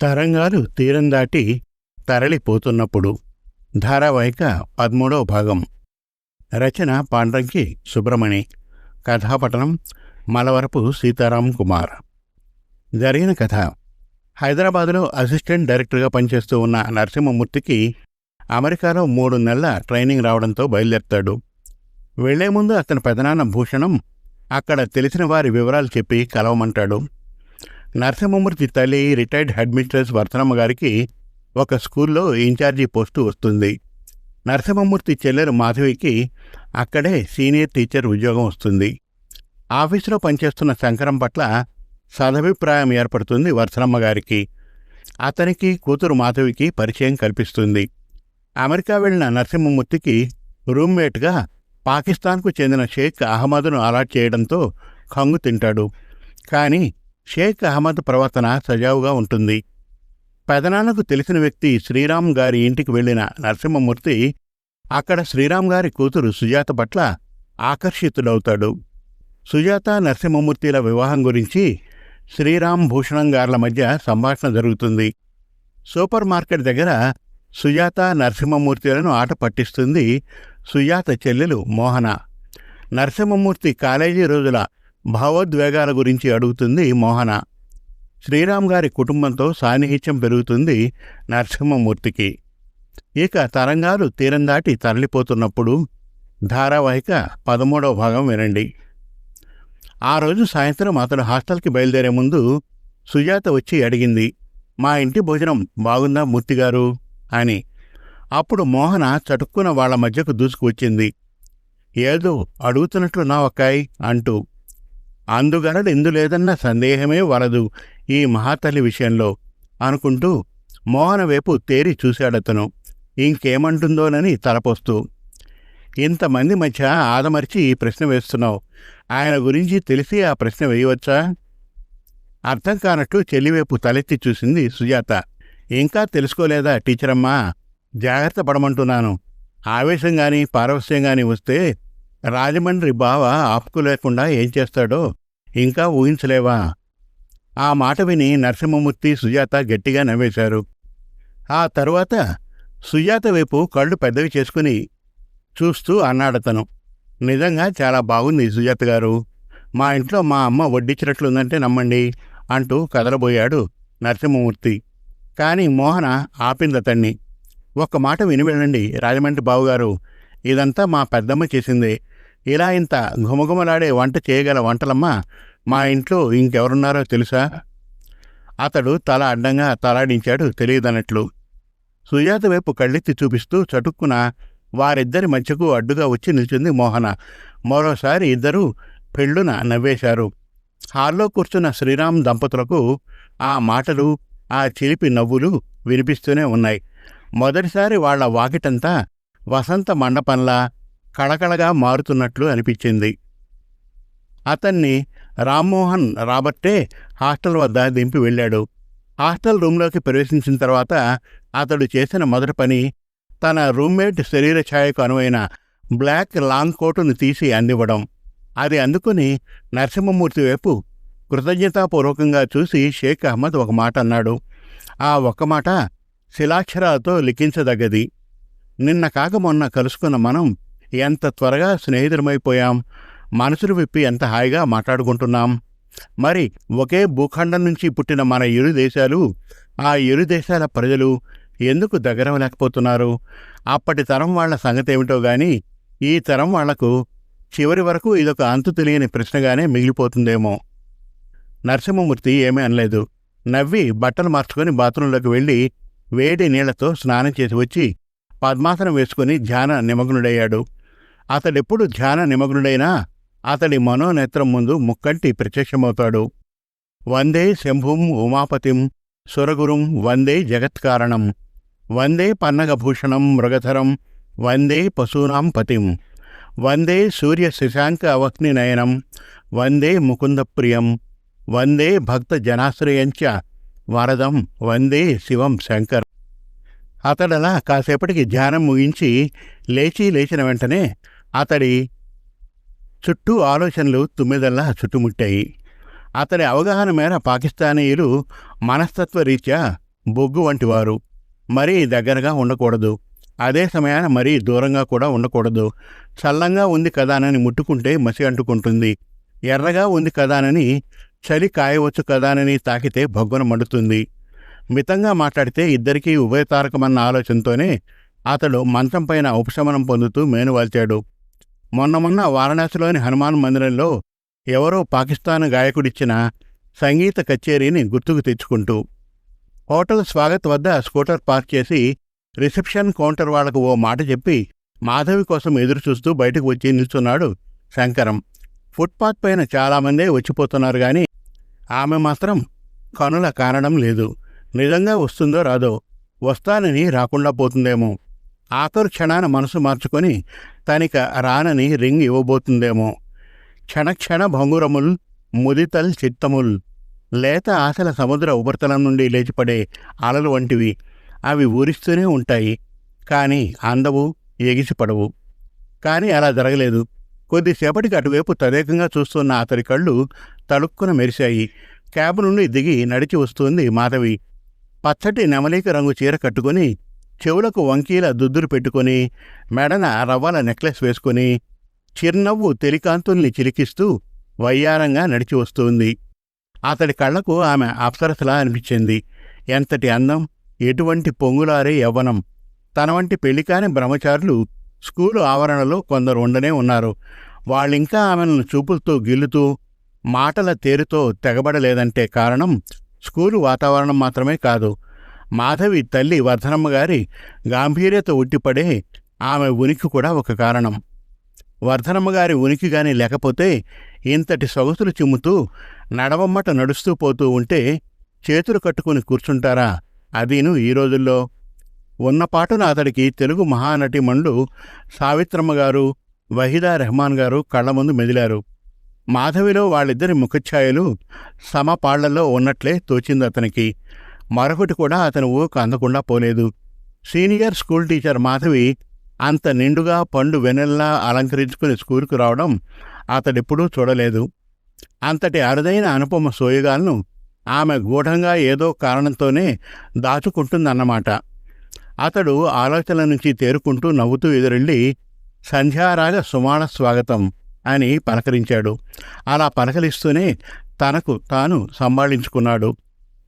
తరంగాలు తీరం దాటి తరలిపోతున్నప్పుడు ధారావాహిక పదమూడవ భాగం. రచన పాండ్రంకి సుబ్రమణి కథాపటనం మలవరపు సీతారాం కుమార్. జరిగిన కథ. హైదరాబాదులో అసిస్టెంట్ డైరెక్టర్గా పనిచేస్తూ ఉన్న నరసింహమూర్తికి అమెరికాలో మూడు నెలల ట్రైనింగ్ రావడంతో బయలుదేరుతాడు. వెళ్ళే ముందు అతని పెదనాన్న భూషణం అక్కడ తెలిసిన వారి వివరాలు చెప్పి కలవమంటాడు. నరసింహమూర్తి తల్లి రిటైర్డ్ హెడ్ మిస్ట్రెస్ వర్ధనమ్మ గారికి ఒక స్కూల్లో ఇన్ఛార్జి పోస్టు వస్తుంది. నరసింహమూర్తి చెల్లెలు మాధవికి అక్కడే సీనియర్ టీచర్ ఉద్యోగం వస్తుంది. ఆఫీసులో పనిచేస్తున్న శంకరం పట్ల సదభిప్రాయం ఏర్పడుతుంది వర్ధనమ్మ గారికి. అతనికి కూతురు మాధవికి పరిచయం కల్పిస్తుంది. అమెరికా వెళ్ళిన నరసింహమూర్తికి రూమ్మేట్గా పాకిస్తాన్కు చెందిన షేక్ అహ్మద్ను అలాట్ చేయడంతో కంగు తింటాడు. కానీ షేక్ అహ్మద్ ప్రవర్తన సజావుగా ఉంటుంది. పెదనాన్నకు తెలిసిన వ్యక్తి శ్రీరామ్ గారి ఇంటికి వెళ్ళిన నరసింహమూర్తి అక్కడ శ్రీరామ్ గారి కూతురు సుజాత పట్ల ఆకర్షితుడవుతాడు. సుజాత నరసింహమూర్తిల వివాహం గురించి శ్రీరామ్ భూషణం గార్ల మధ్య సంభాషణ జరుగుతుంది. సూపర్ మార్కెట్ దగ్గర సుజాత నరసింహమూర్తిలను ఆట పట్టిస్తుంది సుజాత చెల్లెలు మోహన. నరసింహమూర్తి కాలేజీ రోజుల భావోద్వేగాల గురించి అడుగుతుంది మోహన. శ్రీరామ్ గారి కుటుంబంతో సాన్నిహిత్యం పెరుగుతుంది నరసింహమూర్తికి. ఇక తరంగాలు తీరం దాటి తరలిపోతున్నప్పుడు ధారావాహిక పదమూడవ భాగం వినండి. ఆ రోజు సాయంత్రం అతడు హాస్టల్కి బయలుదేరే ముందు సుజాత వచ్చి అడిగింది మా ఇంటి భోజనం బాగుందా మూర్తిగారు అని. అప్పుడు మోహన చటుక్కున వాళ్ళ మధ్యకు దూసుకువచ్చింది ఏదో అడుగుతున్నట్లు నా ఒక్కాయ్ అంటూ. అందుగలడు ఎందులేదన్న సందేహమే వలదు ఈ మహాతల్లి విషయంలో అనుకుంటూ మోహన వైపు తేరి చూశాడతను. ఇంకేమంటుందోనని తలపోస్తూ ఇంతమంది మధ్య ఆదమర్చి ఈ ప్రశ్న వేస్తున్నావు. ఆయన గురించి తెలిసి ఆ ప్రశ్న వేయవచ్చా? అర్థం కానట్టు చెల్లివైపు తలెత్తి చూసింది సుజాత. ఇంకా తెలుసుకోలేదా టీచరమ్మా? జాగ్రత్త పడమంటున్నాను. ఆవేశం కానీ పారవస్యం కానీ వస్తే రాజమండ్రి బావ ఆపుకోలేకుండా ఏం చేస్తాడో ఇంకా ఊహించలేవా? ఆ మాట విని నరసింహమూర్తి సుజాత గట్టిగా నవ్వేశారు. ఆ తరువాత సుజాత వైపు కళ్ళు పెద్దవి చేసుకుని చూస్తూ అన్నాడతను. నిజంగా చాలా బాగుంది సుజాత గారు. మా ఇంట్లో మా అమ్మ వడ్డించినట్లుందంటే నమ్మండి అంటూ కదలబోయాడు నరసింహమూర్తి. కాని మోహన ఆపిందతన్ని ఒక్క మాట విని వెళ్ళండి రాజమండ్రి బావుగారు. ఇదంతా మా పెద్దమ్మ చేసిందే. ఇలా ఇంత ఘుమఘుమలాడే వంట చేయగల వంటలమ్మ. మా ఇంట్లో ఇంకెవరున్నారో తెలుసా? అతడు తల అడ్డంగా తలాడించాడు తెలియదన్నట్లు సుజాత వైపు కళ్ళెత్తి చూపిస్తూ చటుక్కున వారిద్దరి మధ్యకు అడ్డుగా వచ్చి నిల్చుంది మోహన. మరోసారి ఇద్దరూ పెళ్ళున నవ్వేశారు. హాల్లో కూర్చున్న శ్రీరామ్ దంపతులకు ఆ మాటలు ఆ చిలిపి నవ్వులు వినిపిస్తూనే ఉన్నాయి. మొదటిసారి వాళ్ళ వాకిటంతా వసంత మండపంలా కళకళగా మారుతున్నట్లు అనిపించింది. అతన్ని రామ్మోహన్ రాబట్టే హాస్టల్ వద్ద దింపి వెళ్ళాడు. హాస్టల్ రూంలోకి ప్రవేశించిన తర్వాత అతడు చేసిన మొదటి పని తన రూమ్మేట్ శరీర ఛాయకు అనువైన బ్లాక్ లాంగ్ కోటును తీసి అందివ్వడం. అది అందుకుని నరసింహమూర్తి వైపు కృతజ్ఞతాపూర్వకంగా చూసి షేక్ అహ్మద్ ఒక మాట అన్నాడు. ఆ ఒక్క మాట శిలాక్షరాలతో లిఖించదగ్గది. నిన్న కాక మొన్న కలుసుకున్న మనం ఎంత త్వరగా స్నేహితులమైపోయాం. మనసులు విప్పి ఎంత హాయిగా మాట్లాడుకుంటున్నాం? మరి ఒకే భూఖండం నుంచి పుట్టిన మన ఇరు దేశాలు ఆ ఇరు దేశాల ప్రజలు ఎందుకు దగ్గరవలేకపోతున్నారు అప్పటి తరం వాళ్ళ సంగతేమిటో గాని ఈ తరం వాళ్ళకు చివరి వరకు ఇదొక అంతు తెలియని ప్రశ్నగానే మిగిలిపోతుందేమో. నరసింహమూర్తి ఏమీ అనలేదు. నవ్వి బట్టలు మార్చుకొని బాత్రూంలోకి వెళ్ళి వేడి నీళ్ళతో స్నానం చేసి వచ్చి పద్మాసనం వేసుకుని ధ్యాన నిమగ్నుడయ్యాడు. అతడెప్పుడు ధ్యాన నిమగ్నుడైనా అతడి మనోనేత్రం ముందు ముక్కంటి ప్రత్యక్షమవుతాడు. వందే శంభుం ఉమాపతిం సురగురుం వందే జగత్కారణం. వందే పన్నగభూషణం మృగధరం వందే పశూనాం పతిం. వందే సూర్య శశాంక అవక్నినయనం వందే ముకుందప్రియం వందే భక్త జనాశ్రయంచ వరదం వందే శివం శంకర్. అతడలా కాసేపటికి ధ్యానం ముగించి లేచి లేచిన వెంటనే అతడి చుట్టూ ఆలోచనలు తుమ్మిదల్లా చుట్టుముట్టాయి. అతడి అవగాహన మేర పాకిస్తానీయులు మనస్తత్వరీత్యా బొగ్గు వంటివారు. మరీ దగ్గరగా ఉండకూడదు. అదే సమయాన మరీ దూరంగా కూడా ఉండకూడదు. చల్లంగా ఉంది కదానని ముట్టుకుంటే మసి అంటుకుంటుంది. ఎర్రగా ఉంది కదానని చలి కాయవచ్చు కదానని తాకితే భగ్గున మండుతుంది. మితంగా మాట్లాడితే ఇద్దరికీ ఉభయతారకమన్న ఆలోచనతోనే అతడు మంచం పైన ఉపశమనం పొందుతూ మేనువాల్చాడు. మొన్న మొన్న వారణాసిలోని హనుమాన్ మందిరంలో ఎవరో పాకిస్తాన్ గాయకుడిచ్చిన సంగీత కచేరీని గుర్తుకు తెచ్చుకుంటూ హోటల్ స్వాగత్ వద్ద స్కూటర్ పార్క్ చేసి రిసెప్షన్ కౌంటర్ వాళ్ళకు ఓ మాట చెప్పి మాధవి కోసం ఎదురుచూస్తూ బయటకు వచ్చి నిల్చున్నాడు శంకరం. ఫుట్పాత్ పైన చాలామందే వచ్చిపోతున్నారు గాని ఆమె మాత్రం కనుల కారణం లేదు. నిజంగా వస్తుందో రాదో వస్తానని రాకుండా పోతుందేమో. ఆఖరు క్షణాన మనసు మార్చుకొని తనిక రానని రింగ్ ఇవ్వబోతుందేమో. క్షణక్షణ భంగురముల్ ముదితల్ చిత్తముల్. లేత ఆశల సముద్ర ఉపరితలం నుండి లేచిపడే అలలు వంటివి అవి ఊరిస్తూనే ఉంటాయి. కానీ అందవు ఎగిసిపడవు. కానీ అలా జరగలేదు. కొద్దిసేపటికి అటువైపు తదేకంగా చూస్తున్న అతడి కళ్ళు తడుక్కున మెరిశాయి. క్యాబ్ నుండి దిగి నడిచి వస్తుంది మాధవి. పచ్చటి నెమలీక రంగు చీర కట్టుకొని చెవులకు వంకీల దుద్దురు పెట్టుకొని మెడన రవ్వల నెక్లెస్ వేసుకొని చిరునవ్వు తెలికాంతుల్ని చిలికిస్తూ వయ్యారంగా నడిచి వస్తుంది. అతడి కళ్ళకు ఆమె అప్సరసలా అనిపించింది. ఎంతటి అందం ఎటువంటి పొంగులారే యవ్వనం. తన వంటి పెళ్ళికాని బ్రహ్మచారులు స్కూలు ఆవరణలో కొందరు ఉండనే ఉన్నారు. వాళ్ళింకా ఆమెను చూపులతో గిల్లుతూ మాటల తేరుతో తెగబడలేదంటే కారణం స్కూలు వాతావరణం మాత్రమే కాదు. మాధవి తల్లి వర్ధనమ్మ గారి గాంభీర్యత ఉట్టిపడే ఆమె ఉనికి కూడా ఒక కారణం. వర్ధనమ్మ గారి ఉనికి గాని లేకపోతే ఇంతటి సొగసులు చిమ్ముతూ నడవమ్మట నడుస్తూ పోతూ ఉంటే చేతులు కట్టుకుని కూర్చుంటారా అదీను ఈ రోజుల్లో? ఉన్నపాటున అతడికి తెలుగు మహానటిమణులు సావిత్రమ్మ గారు వహీదా రెహమాన్ గారు కళ్ళ ముందు మెదిలారు. మాధవిలో వాళ్ళిద్దరి ముఖఛాయలు సమపాళ్ళలో ఉన్నట్లే తోచింది అతనికి. మరొకటి కూడా అతని ఊకు అందకుండా పోలేదు. సీనియర్ స్కూల్ టీచర్ మాధవి అంత నిండుగా పండు వెనెల్లా అలంకరించుకుని స్కూలుకు రావడం అతడెప్పుడూ చూడలేదు. అంతటి అరుదైన అనుపమ సోయగాలను ఆమె గూఢంగా ఏదో కారణంతోనే దాచుకుంటుందన్నమాట. అతడు ఆలోచన నుంచి తేరుకుంటూ నవ్వుతూ ఎదురెళ్ళి సంధ్యారాగ సుమాణ స్వాగతం అని పలకరించాడు. అలా పలకరిస్తూనే తనకు తాను సంభాళించుకున్నాడు.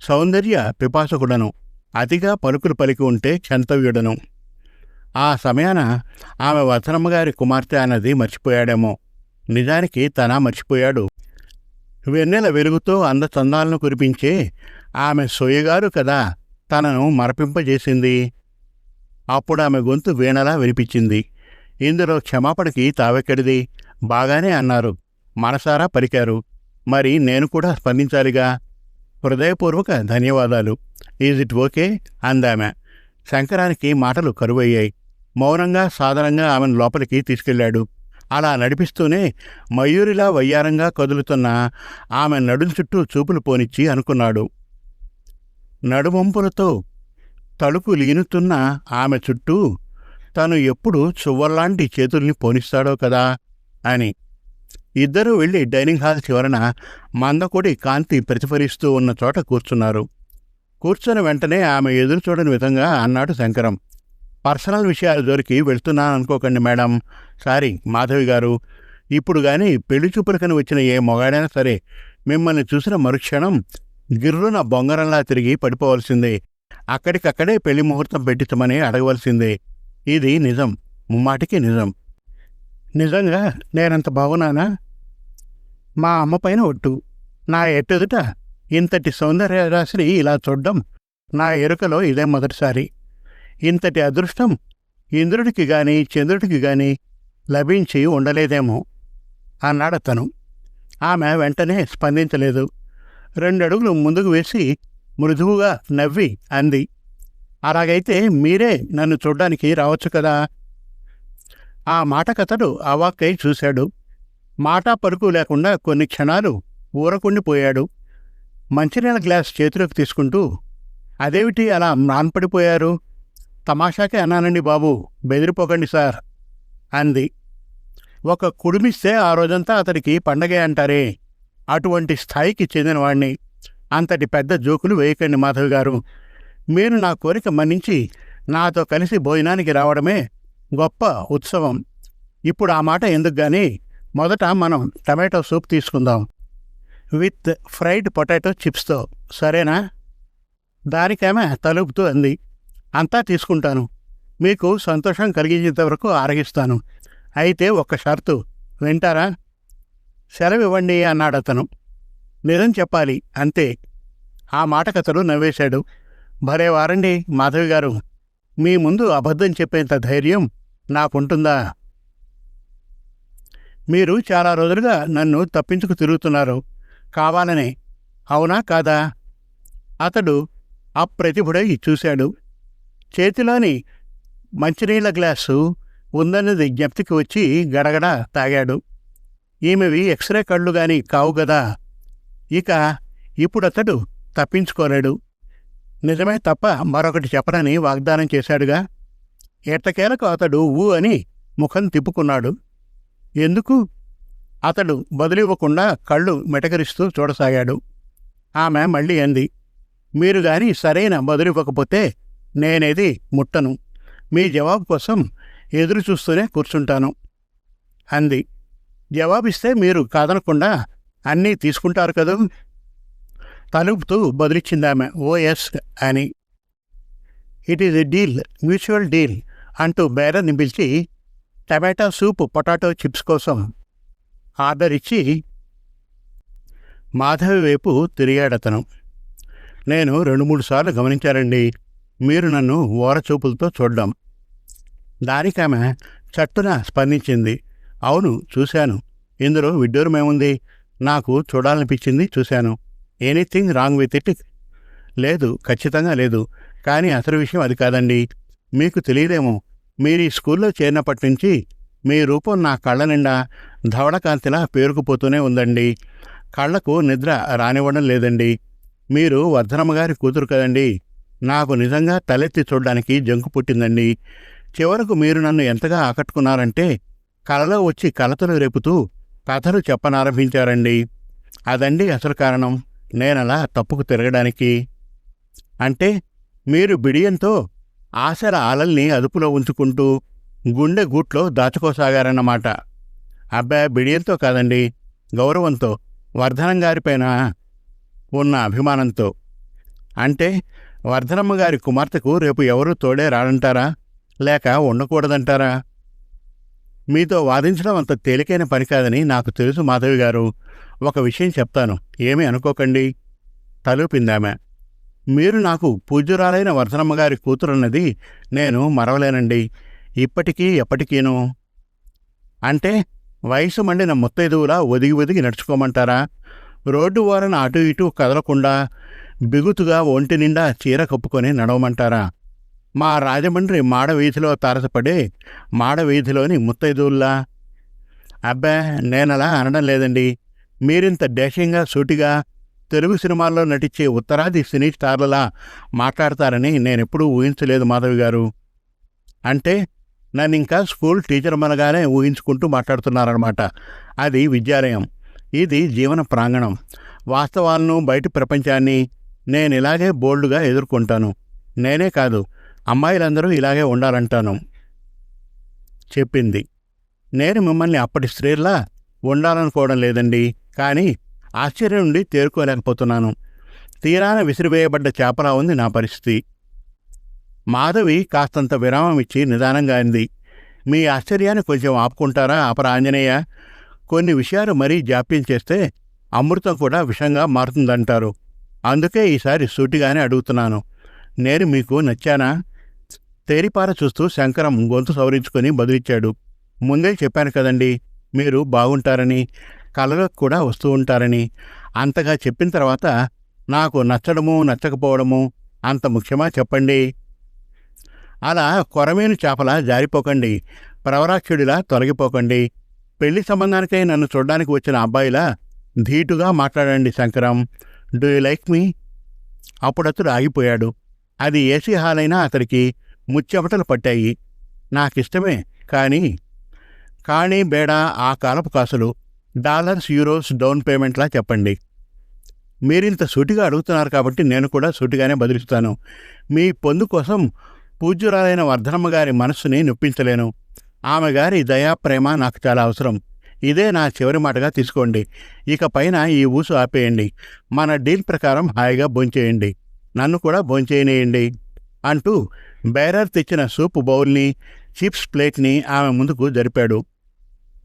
సౌందర్య పిపాసకుడను. అతిగా పలుకులు పలికి ఉంటే క్షంతవ్యుడను. ఆ సమయాన ఆమె వసనమ్మగారి కుమార్తె అన్నది మర్చిపోయాడేమో. నిజానికి తన మర్చిపోయాడు. వెన్నెల వెలుగుతో అందచందాలను కురిపించే ఆమె సొయ్యగారు కదా తనను మరపింపజేసింది. అప్పుడు ఆమె గొంతు వీణలా వినిపించింది. ఇందులో క్షమాపణకి తావెక్కడిది? బాగానే అన్నారు. మనసారా పలికారు. మరి నేను కూడా స్పందించాలిగా? హృదయపూర్వక ధన్యవాదాలు. ఈజ్ ఇట్ ఓకే అందామె. శంకరానికి మాటలు కరువయ్యాయి. మౌనంగా సాధారణంగా ఆమెను లోపలికి తీసుకెళ్ళాడు అలా నడిపిస్తూనే మయూరిలా వయ్యారంగా కదులుతున్న ఆమె నడుం చుట్టూ చూపులు పోనిచ్చి అనుకున్నాడు. నడుమంపులతో తలుపు లీనుతున్న ఆమె చుట్టూ తను ఎప్పుడు చువ్వల్లాంటి చేతుల్ని పోనిస్తాడో కదా అని. ఇద్దరూ వెళ్ళి డైనింగ్ హాల్ చివరన మందకొడి కాంతి ప్రతిఫలిస్తూ ఉన్న చోట కూర్చున్నారు. కూర్చున్న వెంటనే ఆమె ఎదురు చూడని విధంగా అన్నాడు శంకరం. పర్సనల్ విషయాలు దొరికి వెళ్తున్నాను అనుకోకండి మేడం. సారీ మాధవి గారు. ఇప్పుడు కానీ పెళ్ళి చూపులకని వచ్చిన ఏ మొగాడైనా సరే మిమ్మల్ని చూసిన మరుక్షణం గిర్రున బొంగరంలా తిరిగి పడిపోవలసిందే. అక్కడికక్కడే పెళ్ళి ముహూర్తం పెట్టించమని అడగవలసిందే. ఇది నిజం ముమ్మాటికి నిజం. నిజంగా నేనంత బాగున్నానా? మా అమ్మ పైన ఒట్టు. నా ఎట్టెదుట ఇంతటి సౌందర్య రాశిని ఇలా చూడ్డం నా ఎరుకలో ఇదే మొదటిసారి. ఇంతటి అదృష్టం ఇంద్రుడికి గాని చంద్రుడికి గాని లభించి ఉండలేదేమో అన్నాడతను ఆమె వెంటనే స్పందించలేదు. రెండడుగులు ముందుకు వేసి మృదువుగా నవ్వి అంది. అలాగైతే మీరే నన్ను చూడ్డానికి రావచ్చు కదా? ఆ మాటకతడు అవాక్కై చూశాడు. మాటా పరుకు లేకుండా కొన్ని క్షణాలు ఊరకుండిపోయాడు. మంచినీళ్ళ గ్లాస్ చేతిలోకి తీసుకుంటూ అదేమిటి అలా మ్రాన్పడిపోయారు? తమాషాకే అన్నానండి బాబు బెదిరిపోకండి సార్ అంది. ఒక కుడిమిస్తే ఆ రోజంతా అతడికి పండగే అంటారే అటువంటి స్థాయికి చెందినవాణ్ణి. అంతటి పెద్ద జోకులు వేయకండి మాధవ్ గారు. మీరు నా కోరిక మన్నించి నాతో కలిసి భోజనానికి రావడమే గొప్ప ఉత్సవం. ఇప్పుడు ఆ మాట ఎందుకు గాని మొదట మనం టమాటో సూప్ తీసుకుందాం. విత్ ఫ్రైడ్ పొటాటో చిప్స్తో. సరేనా? దానికేమే తలుపుతూ అంది. అంతా తీసుకుంటాను. మీకు సంతోషం కలిగించేంత వరకు ఆరగిస్తాను. అయితే ఒక్క షరతు. వింటారా? సెలవు ఇవ్వండి అన్నాడు అతను. నిజం చెప్పాలి అంతే. ఆ మాటకతడు నవ్వేశాడు. భలే వారండి మాధవి గారు. మీ ముందు అబద్ధం చెప్పేంత ధైర్యం నాకుంటుందా? మీరు చాలా రోజులుగా నన్ను తప్పించుకు తిరుగుతున్నారు. కావాలనే. అవునా కాదా? అతడు అప్రతిభుడై చూశాడు. చేతిలోని మంచినీళ్ళ గ్లాసు ఉందన్నది జ్ఞప్తికి వచ్చి గడగడ తాగాడు. ఈమెవి ఎక్స్రే కళ్ళు గాని కావు కదా ఇక ఇప్పుడతడు తప్పించుకోలేడు. నిజమే తప్ప మరొకటి చెప్పనని వాగ్దానం చేశాడుగా? ఎట్టకేలకు అతడు ఊ అని ముఖం తిప్పుకున్నాడు. ఎందుకు? అతడు బదులివ్వకుండా కళ్ళు మెటకరిస్తూ చూడసాగాడు. ఆమె మళ్ళీ అంది మీరు గాని సరైన బదులివ్వకపోతే నేనేది ముట్టను. మీ జవాబు కోసం ఎదురు చూస్తూనే కూర్చుంటాను అంది. జవాబిస్తే మీరు కాదనకుండా అన్నీ తీసుకుంటారు కదూ? తలుపుతూ బదులిచ్చిందామె ఓ ఎస్ అని. It is a deal mutual deal. అంటూ బేరని పిలిచి టమాటా సూప్ పొటాటో చిప్స్ కోసం ఆర్డర్ ఇచ్చి మాధవి వైపు తిరిగాడతను నేను రెండు మూడు సార్లు గమనించారండి మీరు నన్ను ఓరచూపులతో చూడడం. దానికామె చట్టున స్పందించింది. అవును చూశాను. ఇందులో విడ్డూరమేముంది నాకు చూడాలనిపించింది చూశాను. Anything wrong with it? లేదు ఖచ్చితంగా లేదు. కానీ అసలు విషయం అది కాదండి. మీకు తెలియదేమో. మీరు ఈ స్కూల్లో చేరినప్పటి నుంచి మీ రూపం నా కళ్ళ నిండా ధవళకాంతిలా పేరుకుపోతూనే ఉందండి. కళ్ళకు నిద్ర రానివ్వడం లేదండి. మీరు వర్ధనమ్మగారి కూతురు కదండి. నాకు నిజంగా తలెత్తి చూడడానికి జంకు పుట్టిందండి. చివరకు మీరు నన్ను ఎంతగా ఆకట్టుకున్నారంటే కలలో వచ్చి కలతలు రేపుతూ కథలు చెప్పనారంభించారండి. అదండి అసలు కారణం. నేనలా తప్పుకు తిరగడానికి. అంటే మీరు బిడియంతో ఆశల అలల్ని అదుపులో ఉంచుకుంటూ గుండె గూట్లో దాచుకోసాగారన్నమాట. అబ్బా బిడియంతో కాదండి గౌరవంతో వర్ధనం గారిపైన ఉన్న అభిమానంతో. అంటే వర్ధనమ్మ గారి కుమార్తెకు రేపు ఎవరూ తోడే రాడంటారా? లేక ఉండకూడదంటారా? మీతో వాదించడం అంత తేలికైన పని కాదని నాకు తెలుసు మాధవి గారు. ఒక విషయం చెప్తాను ఏమీ అనుకోకండి. తలుపిందామె. మీరు నాకు పూజ్యురాలైన వర్ధనమ్మ గారి కూతురున్నది నేను మరవలేనండి. ఇప్పటికీ ఎప్పటికీను? అంటే వయసు మండిన ముత్తైదువులా ఒదిగి ఒదిగి నడుచుకోమంటారా? రోడ్డు వారన అటు ఇటు కదలకుండా బిగుతుగా ఒంటి నిండా చీర కప్పుకొని నడవమంటారా? మా రాజమండ్రి మాడవీధిలో తారసపడే మాడవీధిలోని ముత్తైదువుల్లా? అబ్బా నేనలా అనడం లేదండి. మీరింత డేషంగా సూటిగా తెలుగు సినిమాల్లో నటించే ఉత్తరాది సినీ స్టార్లలా మాట్లాడతారని నేనెప్పుడూ ఊహించలేదు మాధవి గారు. అంటే నన్ను ఇంకా స్కూల్ టీచర్ మనగానే ఊహించుకుంటూ మాట్లాడుతున్నారనమాట అది విద్యాలయం. ఇది జీవన ప్రాంగణం. వాస్తవాలను బయటి ప్రపంచాన్ని నేను ఇలాగే బోల్డ్గా ఎదుర్కొంటాను. నేనే కాదు అమ్మాయిలందరూ ఇలాగే ఉండాలంటాను. చెప్పింది. నేను మిమ్మల్ని అప్పటి స్త్రీలా ఉండాలనుకోవడం లేదండి. కానీ ఆశ్చర్యం నుండి తేరుకోలేకపోతున్నాను. తీరాన విసిరివేయబడ్డ చేపలా ఉంది నా పరిస్థితి. మాధవి కాస్తంత విరామం ఇచ్చి నిదానంగా అంది. మీ ఆశ్చర్యాన్ని కొంచెం ఆపుకుంటారా ఆపరా ఆంజనేయ కొన్ని విషయాలు మరీ జాప్యం చేస్తే అమృతం కూడా విషంగా మారుతుందంటారు. అందుకే ఈసారి సూటిగానే అడుగుతున్నాను. నేను మీకు నచ్చానా? తేరిపార చూస్తూ శంకరం గొంతు సవరించుకొని బదిలిచ్చాడు. ముందే చెప్పాను కదండి మీరు బాగుంటారని. కలలకు కూడా వస్తూ ఉంటారని. అంతగా చెప్పిన తర్వాత నాకు నచ్చడము నచ్చకపోవడము అంత ముఖ్యమా చెప్పండి. అలా కొరమేను చేపలా జారిపోకండి. ప్రవరాక్షుడిలా తొలగిపోకండి. పెళ్ళి సంబంధానికై నన్ను చూడడానికి వచ్చిన అబ్బాయిలా ధీటుగా మాట్లాడండి Shankaram. Do you like me? అప్పుడతడు ఆగిపోయాడు. అది ఏసీ హాల్ అయినా అతడికి ముచ్చెమటలు పట్టాయి. నాకిష్టమే కానీ కానీ బేడా ఆ కాలపు కాసులు. డాలర్స్ యూరోస్ డౌన్ పేమెంట్లా చెప్పండి. మీరింత సూటిగా అడుగుతున్నారు కాబట్టి నేను కూడా సూటిగానే బదిలిస్తాను. మీ పొందు కోసం పూజ్యురాలైన వర్ధనమ్మ గారి మనస్సుని నొప్పించలేను. ఆమె గారి దయా ప్రేమ నాకు చాలా అవసరం. ఇదే నా చివరి మాటగా తీసుకోండి. ఇక పైన ఈ ఊసు ఆపేయండి. మన డీల్ ప్రకారం హాయిగా భోంచేయండి. నన్ను కూడా భోంచేయనేయండి. అంటూ బేరర్ తెచ్చిన సూప్ బౌల్ని చిప్స్ ప్లేట్ని ఆమె ముందుకు జరిపాడు.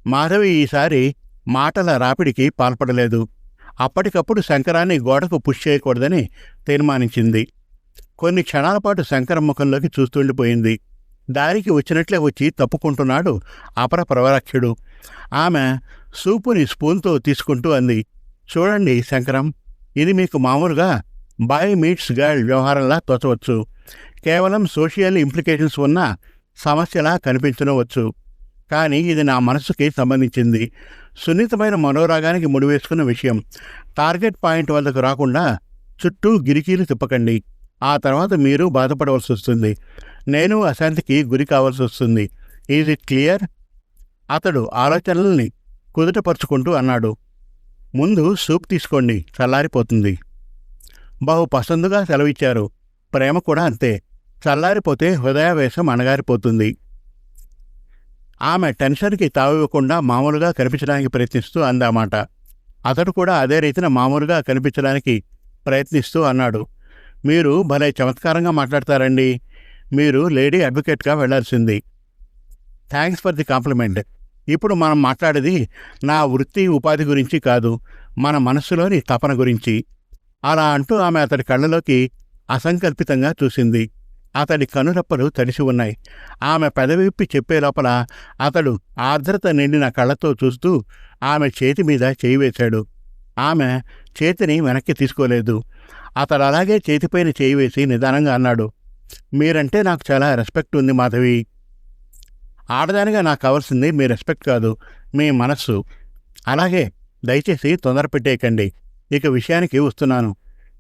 మాధవి ఈసారి మాటల రాపిడికి పాల్పడలేదు. అప్పటికప్పుడు శంకరాన్ని గోడకు పుష్ చేయకూడదని తీర్మానించింది. కొన్ని క్షణాల పాటు శంకరం ముఖంలోకి చూస్తుండిపోయింది. దారికి వచ్చినట్లే వచ్చి తప్పుకుంటున్నాడు అపర ప్రవరక్షుడు. ఆమె సూపుని స్పూన్తో తీసుకుంటూ అంది. చూడండి శంకరం ఇది మీకు మామూలుగా బాయ్ మీట్స్ గర్ల్ వ్యవహారంలా తోచవచ్చు. కేవలం సోషియల్ ఇంప్లికేషన్స్ ఉన్న సమస్యలా కనిపించనవచ్చు. కానీ ఇది నా మనసుకి సంబంధించింది. సున్నితమైన మనోరాగానికి ముడివేసుకున్న విషయం. టార్గెట్ పాయింట్ వద్దకు రాకుండా చుట్టూ గిరికీలు తిప్పకండి. ఆ తర్వాత మీరు బాధపడవలసి వస్తుంది. నేను అశాంతికి గురి కావాల్సి వస్తుంది. ఈజ్ ఇట్ క్లియర్ అతడు ఆలోచనల్ని కుదుటపరుచుకుంటూ అన్నాడు. ముందు సూప్ తీసుకోండి. చల్లారిపోతుంది. బహు పసందుగా సెలవిచ్చారు. ప్రేమ కూడా అంతే. చల్లారిపోతే హృదయావేశం అణగారిపోతుంది. ఆమె టెన్షన్కి తావివ్వకుండా మామూలుగా కనిపించడానికి ప్రయత్నిస్తూ అందామాట. అతడు కూడా అదే రీతిన మామూలుగా కనిపించడానికి ప్రయత్నిస్తూ అన్నాడు. మీరు భలే చమత్కారంగా మాట్లాడతారండి. మీరు లేడీ అడ్వకేట్గా వెళ్ళాల్సింది. Thanks for the compliment. ఇప్పుడు మనం మాట్లాడేది నా వృత్తి ఉపాధి గురించి కాదు మన మనస్సులోని తపన గురించి. అలా అంటూ ఆమె అతడి కళ్ళలోకి అసంకల్పితంగా చూసింది. అతడి కనురెప్పలు తడిసి ఉన్నాయి. ఆమె పెదవిప్పి చెప్పే లోపల అతడు ఆర్ద్రత నిండిన కళ్ళతో చూస్తూ ఆమె చేతి మీద చేయి వేశాడు. ఆమె చేతిని వెనక్కి తీసుకోలేదు. అతడు అలాగే చేతిపైన చేయి వేసి నిదానంగా అన్నాడు మీరంటే నాకు చాలా రెస్పెక్ట్ ఉంది మాధవి. ఆడదానిగా నాకు కావాల్సింది మీ రెస్పెక్ట్ కాదు మీ మనస్సు. అలాగే దయచేసి తొందర పెట్టేయకండి ఇక విషయానికి వస్తున్నాను.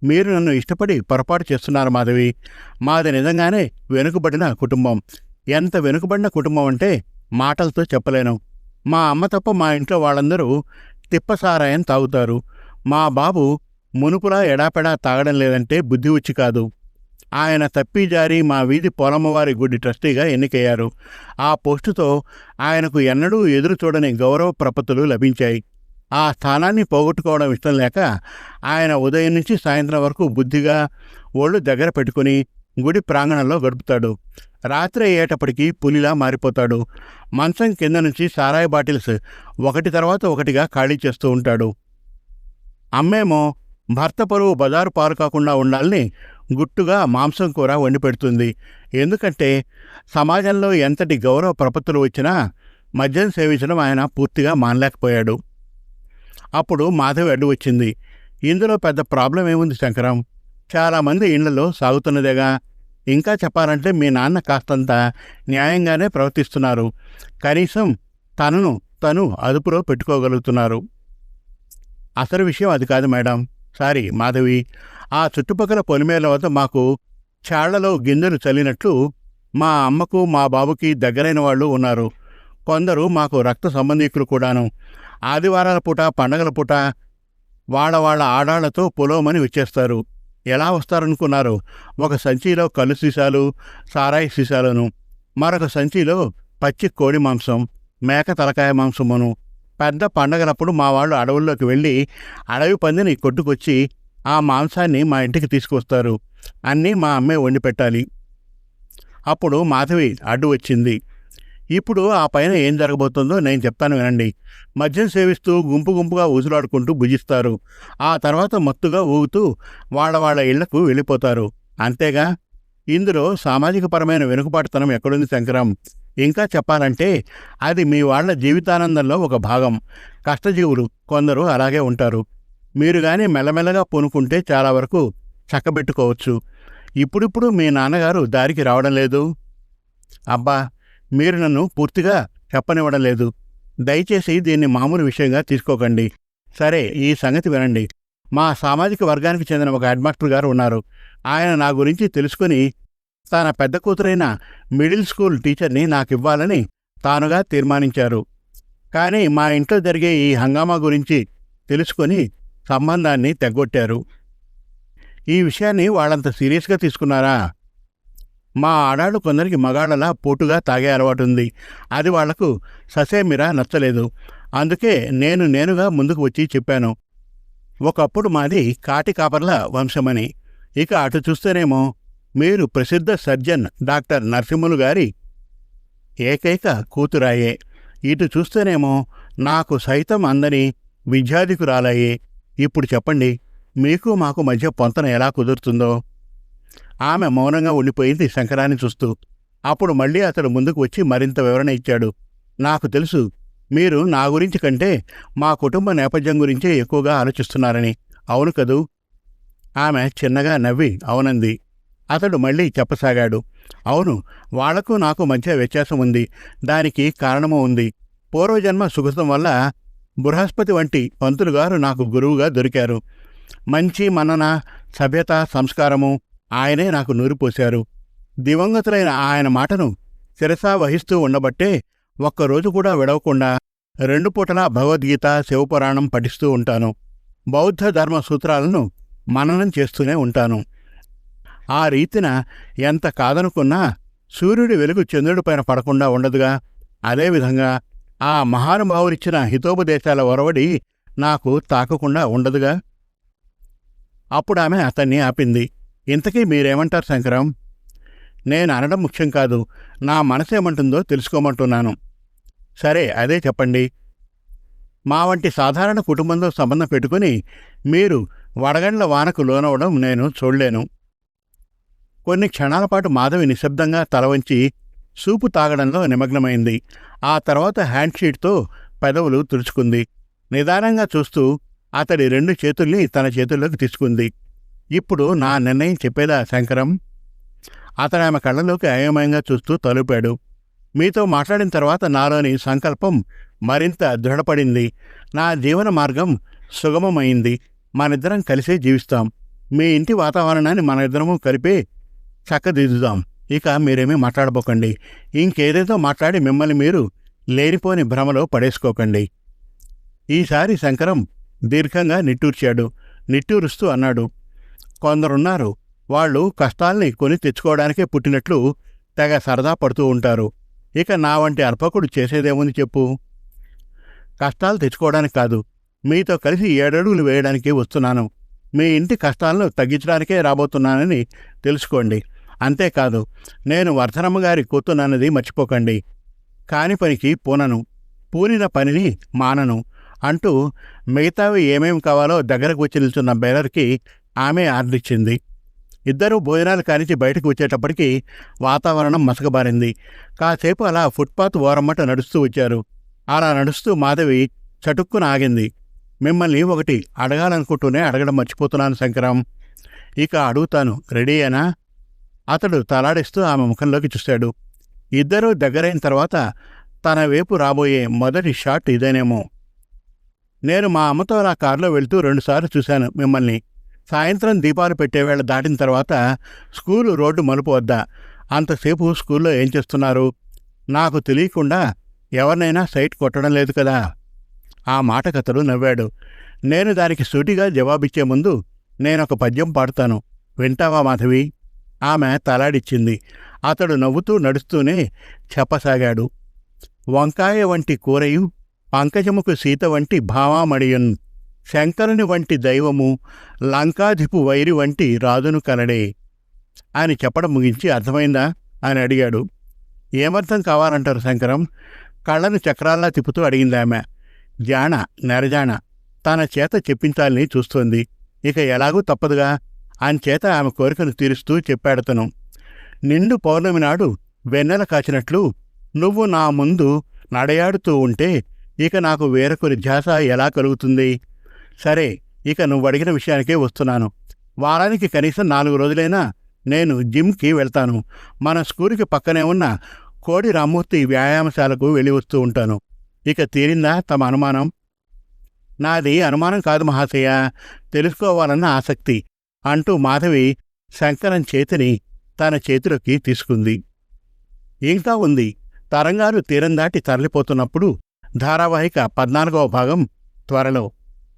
మీరు నన్ను ఇష్టపడి పొరపాటు చేస్తున్నారు మాధవి. మాది నిజంగానే వెనుకబడిన కుటుంబం. ఎంత వెనుకబడిన కుటుంబం అంటే మాటలతో చెప్పలేను. మా అమ్మ తప్ప మా ఇంట్లో వాళ్ళందరూ తిప్పసారాయం తాగుతారు. మా బాబు మునుపులా ఎడాపెడా తాగడం లేదంటే బుద్ధి వచ్చి కాదు. ఆయన తప్పి జారి మా వీధి పొలమ్మవారి గుడి ట్రస్టీగా ఎన్నికయ్యారు. ఆ పోస్టుతో ఆయనకు ఎన్నడూ ఎదురు చూడని గౌరవ ప్రపత్తులు లభించాయి. ఆ స్థానాన్ని పోగొట్టుకోవడం ఇష్టం లేక ఆయన ఉదయం నుంచి సాయంత్రం వరకు బుద్ధిగా ఒళ్ళు దగ్గర పెట్టుకుని గుడి ప్రాంగణంలో గడుపుతాడు. రాత్రి అయ్యేటప్పటికీ పులిలా మారిపోతాడు. మంచం కింద నుంచి సారాయి బాటిల్స్ ఒకటి తర్వాత ఒకటిగా ఖాళీ చేస్తూ ఉంటాడు. అమ్మేమో భర్త పరువు బజారు పాలు కాకుండా ఉండాలని గుట్టుగా మాంసం కూర వండి పెడుతుంది. ఎందుకంటే సమాజంలో ఎంతటి గౌరవ ప్రపత్తులు వచ్చినా మద్యం సేవించడం ఆయన పూర్తిగా మానలేకపోయాడు. అప్పుడు మాధవి అడ్డు వచ్చింది. ఇందులో పెద్ద ప్రాబ్లం ఏముంది శంకరం? చాలామంది ఇళ్ళలో సాగుతున్నదేగా. ఇంకా చెప్పాలంటే మీ నాన్న కాస్తంత న్యాయంగానే ప్రవర్తిస్తున్నారు. కనీసం తనను తను అదుపులో పెట్టుకోగలుగుతున్నారు. అసలు విషయం అది కాదు మేడం. సారీ మాధవి. ఆ చుట్టుపక్కల పొలిమేల వద్ద మాకు చాళ్ళలో గింజలు చల్లినట్లు మా అమ్మకు మా బాబుకి దగ్గరైన వాళ్ళు ఉన్నారు. కొందరు మాకు రక్త సంబంధికులు కూడాను. ఆదివారాల పూట పండగల పూట వాళ్ళ వాళ్ళ ఆడాళ్ళతో పొలోమని వచ్చేస్తారు. ఎలా వస్తారనుకున్నారు ఒక సంచిలో కళ్ళు సీసాలు సారాయి సీసాలను మరొక సంచిలో పచ్చి కోడి మాంసం మేక తలకాయ మాంసమును. పెద్ద పండగలప్పుడు మా వాళ్ళు అడవుల్లోకి వెళ్ళి అడవి పందిని కొట్టుకొచ్చి ఆ మాంసాన్ని మా ఇంటికి తీసుకొస్తారు. అన్నీ మా అమ్మే వండి పెట్టాలి అప్పుడు మాధవి అడ్డు వచ్చింది. ఇప్పుడు ఆ పైన ఏం జరగబోతుందో నేను చెప్తాను వినండి. మద్యం సేవిస్తూ గుంపు గుంపుగా ఊసులాడుకుంటూ భుజిస్తారు. ఆ తర్వాత మత్తుగా ఊగుతూ వాళ్ళ వాళ్ళ ఇళ్ళకు వెళ్ళిపోతారు. అంతేగా? ఇందులో సామాజికపరమైన వెనుకబాటుతనం ఎక్కడుంది శంకరం? ఇంకా చెప్పాలంటే అది మీ వాళ్ళ జీవితానందంలో ఒక భాగం. కష్టజీవులు కొందరు అలాగే ఉంటారు. మీరు కానీ మెల్లమెల్లగా పూనుకుంటే చాలా వరకు చక్కబెట్టుకోవచ్చు. ఇప్పుడిప్పుడు మీ నాన్నగారు దారికి రావడం లేదు. అబ్బా! మీరు నన్ను పూర్తిగా చెప్పనివ్వడం లేదు దయచేసి దీన్ని మామూలు విషయంగా తీసుకోకండి. సరే ఈ సంగతి వినండి. మా సామాజిక వర్గానికి చెందిన ఒక హెడ్మాస్టర్ గారు ఉన్నారు. ఆయన నా గురించి తెలుసుకుని తన పెద్ద కూతురైన మిడిల్ స్కూల్ టీచర్ని నాకు ఇవ్వాలని తానుగా తీర్మానించారు. కానీ మా ఇంట్లో జరిగే ఈ హంగామా గురించి తెలుసుకొని సంబంధాన్ని తెగ్గొట్టారు. ఈ విషయాన్ని వాళ్ళంత సీరియస్గా తీసుకున్నారా? మా ఆడాళ్ళు కొందరికి మగాళ్ళలా పోటుగా తాగే అలవాటుంది. అది వాళ్ళకు ససేమిరా నచ్చలేదు. అందుకే నేను నేనుగా ముందుకు వచ్చి చెప్పాను. ఒకప్పుడు మాది కాటి కాపర్ల వంశమని. ఇక అటు చూస్తేనేమో మీరు ప్రసిద్ధ సర్జన్ డాక్టర్ నరసింహులు గారి ఏకైక కూతురాయే. ఇటు చూస్తేనేమో నాకు సైతం అందని విద్యాధికురాలయ్యే. ఇప్పుడు చెప్పండి మీకు మాకు మధ్య పొంతన ఎలా కుదురుతుందో? ఆమె మౌనంగా ఉండిపోయింది శంకరాన్ని చూస్తూ. అప్పుడు మళ్ళీ అతడు ముందుకు వచ్చి మరింత వివరణ ఇచ్చాడు. నాకు తెలుసు మీరు నా గురించి కంటే మా కుటుంబ నేపథ్యం గురించే ఎక్కువగా ఆలోచిస్తున్నారని. అవును కదూ? ఆమె చిన్నగా నవ్వి అవునంది. అతడు మళ్ళీ చెప్పసాగాడు. అవును వాళ్ళకు నాకు మధ్య వ్యత్యాసం ఉంది. దానికి కారణము ఉంది. పూర్వజన్మ సుగతం వల్ల బృహస్పతి వంటి పంతులు గారు నాకు గురువుగా దొరికారు. మంచి మనన సభ్యత సంస్కారము ఆయనే నాకు నూరిపోశారు దివంగతులైన ఆయన మాటను శిరసా వహిస్తూ ఉండబట్టే ఒక్కరోజు కూడా విడవకుండా రెండు పూటలా భగవద్గీత శివపురాణం పఠిస్తూ ఉంటాను. బౌద్ధ ధర్మ సూత్రాలను మననం చేస్తూనే ఉంటాను. ఆ రీతిన ఎంత కాదనుకున్నా సూర్యుడి వెలుగు చంద్రుడిపైన పడకుండా ఉండదుగా. అదేవిధంగా ఆ మహానుభావులిచ్చిన హితోపదేశాల ఒరవడి నాకు తాకకుండా ఉండదుగా. అప్పుడామె అతన్ని ఆపింది. ఇంతకీ మీరేమంటారు శంకరం? నేను అనడం ముఖ్యం కాదు. నా మనసేమంటుందో తెలుసుకోమంటున్నాను. సరే అదే చెప్పండి. మా వంటి సాధారణ కుటుంబంతో సంబంధం పెట్టుకుని మీరు వడగండ్ల వానకు లోనవడం నేను చూడలేను. కొన్ని క్షణాల పాటు మాధవి నిశ్శబ్దంగా తలవంచి సూపు తాగడంలో నిమగ్నమైంది. ఆ తర్వాత హ్యాండ్షీట్తో పెదవులు తుడుచుకుంది. నిదానంగా చూస్తూ అతడి రెండు చేతుల్ని తన చేతుల్లోకి తీసుకుంది. ఇప్పుడు నా నిర్ణయం చెప్పేదా శంకరం? అతను ఆమె కళ్ళలోకి అయోమయంగా చూస్తూ తలుపాడు. మీతో మాట్లాడిన తర్వాత నాలోని సంకల్పం మరింత దృఢపడింది. నా జీవన మార్గం సుగమమైంది. మనిద్దరం కలిసే జీవిస్తాం. మీ ఇంటి వాతావరణాన్ని మనిద్దరము కలిపి చక్కదిద్దుదాం. ఇక మీరేమీ మాట్లాడబోకండి. ఇంకేదేదో మాట్లాడి మిమ్మల్ని మీరు లేనిపోని భ్రమలో పడేసుకోకండి. ఈసారి శంకరం దీర్ఘంగా నిట్టూర్చాడు. నిట్టూరుస్తూ అన్నాడు. కొందరున్నారు. వాళ్ళు కష్టాల్ని కొని తెచ్చుకోవడానికే పుట్టినట్లు తెగ సరదా పడుతూ ఉంటారు. ఇక నా వంటి అర్పకుడు చేసేదేముంది చెప్పు? కష్టాలు తెచ్చుకోవడానికి కాదు. మీతో కలిసి ఏడడుగులు వేయడానికి వస్తున్నాను. మీ ఇంటి కష్టాలను తగ్గించడానికే రాబోతున్నానని తెలుసుకోండి. అంతేకాదు నేను వర్ధనమ్మ గారి కూతున్నది మర్చిపోకండి. కాని పనికి పూనను. పూనిన పనిని మానను. అంటూ మిగతావి ఏమేమి కావాలో దగ్గరకు వచ్చి నిల్చున్న బెలర్కి ఆమె ఆర్డిచ్చింది ఇద్దరూ భోజనాలు కానిచి బయటకు వచ్చేటప్పటికి వాతావరణం మసకబారింది. కాసేపు అలా ఫుట్పాత్ ఓరమ్మట నడుస్తూ వచ్చారు. అలా నడుస్తూ మాధవి చటుక్కున ఆగింది. మిమ్మల్ని ఒకటి అడగాలనుకుంటూనే అడగడం మర్చిపోతున్నాను శంకరం. ఇక అడుగుతాను రెడీయేనా అతడు తలాడిస్తూ ఆమె ముఖంలోకి చూశాడు ఇద్దరూ దగ్గరైన తర్వాత తన వైపు రాబోయే మొదటి షాట్ ఇదేనేమో. నేను మా అమ్మతో నా కారులో వెళ్తూ రెండుసార్లు చూశాను మిమ్మల్ని. సాయంత్రం దీపాలు పెట్టేవేళ దాటిన తర్వాత స్కూలు రోడ్డు మలుపు వద్ద. అంతసేపు స్కూల్లో ఏం చేస్తున్నారు? నాకు తెలియకుండా ఎవరినైనా సైట్ కొట్టడం లేదు కదా? ఆ మాటకతడు నవ్వాడు. నేను దానికి సూటిగా జవాబిచ్చే ముందు నేనొక పద్యం పాడుతాను. వింటావా మాధవి? ఆమె తలాడిచ్చింది. అతడు నవ్వుతూ నడుస్తూనే చెప్పసాగాడు. వంకాయ వంటి కూరయు పంకజముకు సీత వంటి భావామడియున్ శంకరుని వంటి దైవము లంకాధిపు వైరి వంటి రాజును కలడే ఆయన చెప్పడం ముగించి అర్థమైందా? అని అడిగాడు. ఏమర్థం కావాలంటారు శంకరం? కళ్ళను చక్రాల్లా తిప్పుతూ అడిగిందామె జాణ నెరజాణ తన చేత చెప్పించాలని చూస్తోంది. ఇక ఎలాగూ తప్పదుగా? చేత ఆమె కోరికను తీరుస్తూ చెప్పాడతను. నిండు పౌర్ణమి నాడు వెన్నెల కాచినట్లు నువ్వు నా ముందు నడయాడుతూ ఉంటే ఇక నాకు వేరొకరి ధ్యాస ఎలా కలుగుతుంది? సరే ఇక నువ్వు అడిగిన విషయానికే వస్తున్నాను. వారానికి కనీసం నాలుగు రోజులైనా నేను జిమ్కి వెళ్తాను. మన స్కూల్కి పక్కనే ఉన్న కోడి రామ్మూర్తి వ్యాయామశాలకు వెళ్ళి వస్తూ ఉంటాను. ఇక తీరిందా తమ అనుమానం? నాది అనుమానం కాదు మహాశయ. తెలుసుకోవాలన్న ఆసక్తి అంటూ మాధవి శంకరం చేతిని తన చేతిలోకి తీసుకుంది. ఇంకా ఉంది. తరంగాలు తీరం దాటి తరలిపోతున్నప్పుడు ధారావాహిక పద్నాలుగవ భాగం త్వరలో.